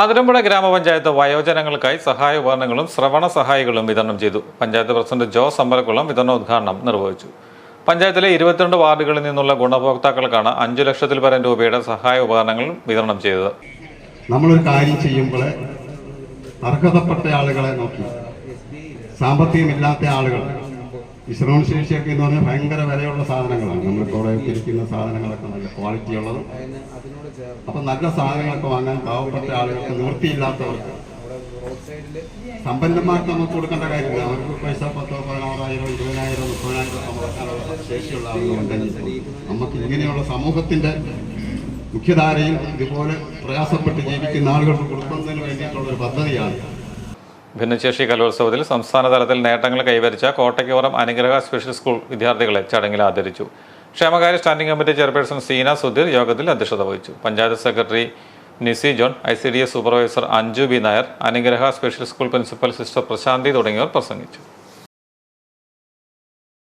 അതിരമ്പുഴ ഗ്രാമപഞ്ചായത്ത് വയോജനങ്ങൾക്കായി സഹായ ഉപകരണങ്ങളും ശ്രവണ സഹായികളും വിതരണം ചെയ്തു. പഞ്ചായത്ത് പ്രസിഡന്റ് ജോസ് വിതരണ ഉദ്ഘാടനം നിർവഹിച്ചു. പഞ്ചായത്തിലെ ഇരുപത്തിരണ്ട് വാർഡുകളിൽ നിന്നുള്ള ഗുണഭോക്താക്കൾക്കാണ് അഞ്ചു ലക്ഷത്തിൽ പരം രൂപയുടെ സഹായ ഉപകരണങ്ങൾ വിതരണം ചെയ്തത്. നമ്മളൊരു കാര്യം ചെയ്യുമ്പോൾ അർഹതപ്പെട്ട ആളുകളെ നോക്കി. സാമ്പത്തികമില്ലാത്ത ആളുകൾ ഈ ശ്രവണശേഷിയൊക്കെ എന്ന് പറഞ്ഞാൽ ഭയങ്കര വിലയുള്ള സാധനങ്ങളാണ്. നമ്മളിപ്പോൾ ഇവിടെ ഇരിക്കുന്ന സാധനങ്ങളൊക്കെ നല്ല ക്വാളിറ്റി ഉള്ളതും. അപ്പം നല്ല സാധനങ്ങളൊക്കെ വാങ്ങാൻ പാവപ്പെട്ട ആളുകൾക്ക് നിവൃത്തിയില്ലാത്തവർക്ക് സമ്പന്നന്മാർക്ക് നമുക്ക് കൊടുക്കേണ്ട കാര്യമില്ല. അവർക്ക് പൈസ പത്തോ പതിനാറായിരം ഇരുപതിനായിരം മുപ്പതിനായിരം മുടക്കാനുള്ള ശേഷിയുള്ള നമുക്ക് ഇങ്ങനെയുള്ള സമൂഹത്തിന്റെ മുഖ്യധാരയിൽ ഇതുപോലെ പ്രയാസപ്പെട്ട് ജീവിക്കുന്ന ആളുകൾക്ക് കൊടുക്കുന്നതിന് വേണ്ടിയിട്ടുള്ള ഒരു പദ്ധതിയാണ് ഭിന്നശേഷി കലോത്സവത്തിൽ സംസ്ഥാന തലത്തിൽ നേട്ടങ്ങൾ കൈവരിച്ച കോട്ടയ്ക്കോറം അനുഗ്രഹ സ്പെഷ്യൽ സ്കൂൾ വിദ്യാർത്ഥികളെ ചടങ്ങിൽ ആദരിച്ചു. ക്ഷേമകാര്യ standing committee chairperson Seena Sudheer യോഗത്തിൽ അധ്യക്ഷത വഹിച്ചു. Panchayat secretary Nisi John I C D S supervisor Anju B Nair Anugraha special school principal sister Prashanthi തുടങ്ങിയവർ പ്രസംഗിച്ചു.